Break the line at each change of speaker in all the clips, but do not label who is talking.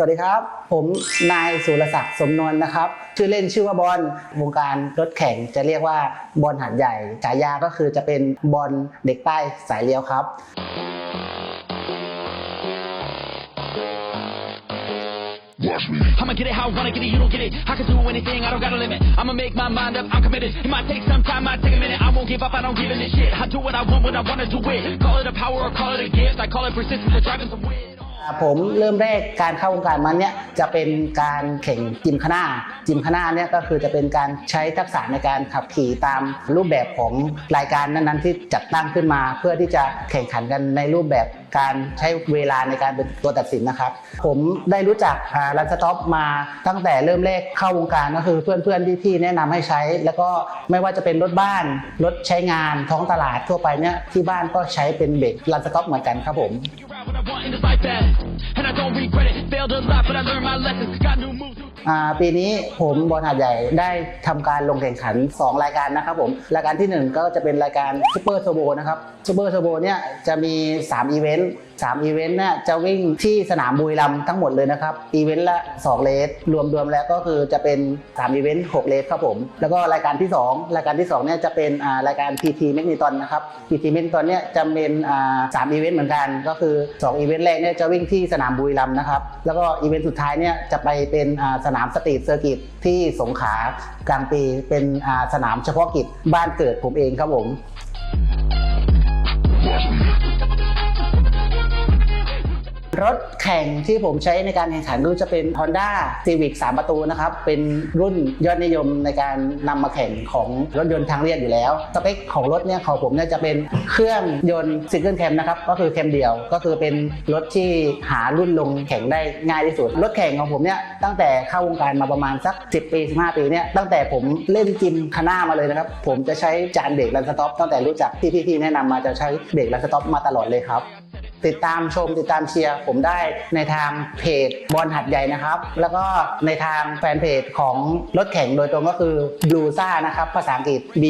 สวัสดีครับ ผมนายสุรศักดิ์สมนวลนะครับ ชื่อเล่นชื่อว่าบอลวงการรถแข่งจะเรียกว่าบอลหัดใหญ่ฉายาก็คือจะเป็นบอลเด็กใต้สายเลี้ยวครับ
I'ma get it how I wanna get it, you don't get it. I can do anything, I don't got a limit. I'ma make my mind up, I'm committed. It might take some time, might take a minute. I won't give up, I don't give in a shit. I do what I want when I wanna do it. Call it a power or call it a gift. I call it persistence, the driving some win.
ผมเริ่มแรกการเข้าวงการมันเนี่ยจะเป็นการแข่งจิมคณาจิมคณาเนี่ยก็คือจะเป็นการใช้ทักษะในการขับขี่ตามรูปแบบของรายการนั้นๆ ที่จัดตั้งขึ้นมา เพื่อที่จะแข่งขันกันในรูปแบบการใช้เวลาในการเป็นตัวตัดสินนะครับ ผมได้รู้จักรันสต็อปมาตั้งแต่เริ่มแรกเข้าวงการก็คือเพื่อนๆที่ๆแนะนำให้ใช้ แล้วก็ไม่ว่าจะเป็นรถบ้าน รถใช้งานท้องตลาดทั่วไปเนี่ยที่บ้านก็ใช้เป็นเบรกรันสต็อปเหมือนกันครับผม
what I want in this life bad. And I don't regret it. Failed a lot, but I learned my lessons. Got new moves.
ปีนี้ผมบอลหาดใหญ่ได้ทำการลงแข่งขัน 2 รายการนะครับผมรายการทีหนึ่1 ก็จะเป็นรายการซูเปอร์เทอร์โบนะครับซูเปอร์เทอร์โบเนี่ยจะมี 3 อีเวนต์3อีเวนต์เนี่ยจะวิ่งที่สนามบุรีรัมย์ทั้งหมดเลยนะครับอีเวนต์ละ 2 เลสรวมรวมแล้วก็คือจะเป็น 3 อีเวนต์ 6 เลสครับผม แล้วก็รายการที่ 2 รายการที่2เนี่ยจะเป็นรายการ PT m a g n e t o n นะครับ PT m a g n e t o n เนี่ยจะเป็นสามอีเวนต์เหมือนกัน ก็คือ 2 อีเวนต์แรกเนี่ยจะวิ่งที่สนามบุรีรัมย์นะครับแล้วก็อีเวนต์สุดท้ายเนี่ยจะไปเป็นอ่าสนามสตรีทเซอร์กิตที่สงขลากลางปีเป็นสนามเฉพาะกิจบ้านเกิดผมเองครับผม รถแข่งที่ผมใช้ในการแข่งขันก็จะเป็น Honda Civic 3 ประตูนะครับ เป็นรุ่นยอดนิยมในการนำมาแข่งของรถยนต์ทางเรียบอยู่แล้ว สเปคของรถเนี่ยของผมเนี่ยจะเป็นเครื่องยนต์ซิงเกิลแคมนะครับ ก็คือแคมเดียว ก็คือเป็นรถที่หารุ่นลงแข่งได้ง่ายที่สุด รถแข่งของผมเนี่ยตั้งแต่เข้าวงการมาประมาณสัก 10 ปี 15 ปีเนี่ยตั้งแต่ผมเล่นจิมคณามาเลยนะครับ ผมจะใช้จานเบรกรันสต็อปตั้งแต่รู้จักที่พี่ๆแนะนำมาจะใช้เบรกรันสต็อปมาตลอดเลยครับ ติดตามชมติดตามเชียร์ผมได้ในทางเพจบอลหัดใหญ่นะครับ แล้วก็ในทางแฟนเพจของรถแข่งโดยตรงก็คือ Blue ซ่านะครับ ภาษาอังกฤษ B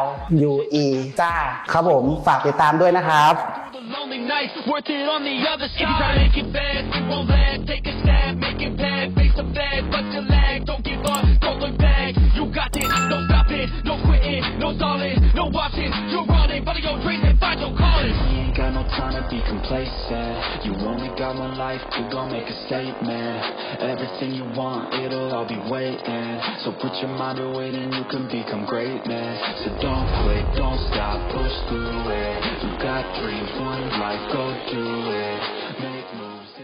L U E ซ่าครับผมฝากติดตามด้วยนะครับ
The lonely nights, worth it on the other side. If you try to make it bad, you won't lag. Take a stab, make it bad, face the flag, but you lag. Don't give up, don't look back. You got this, no stopping, no quitting, no stalling, no watching. You're running, follow your dreams
no time to be complacent. You only got one life to go make a statement. Everything you want, it'll all be waiting. So put your mind to it and you can become greatness. So don't quit, don't stop, push through it. You got dreams, one life, go do it.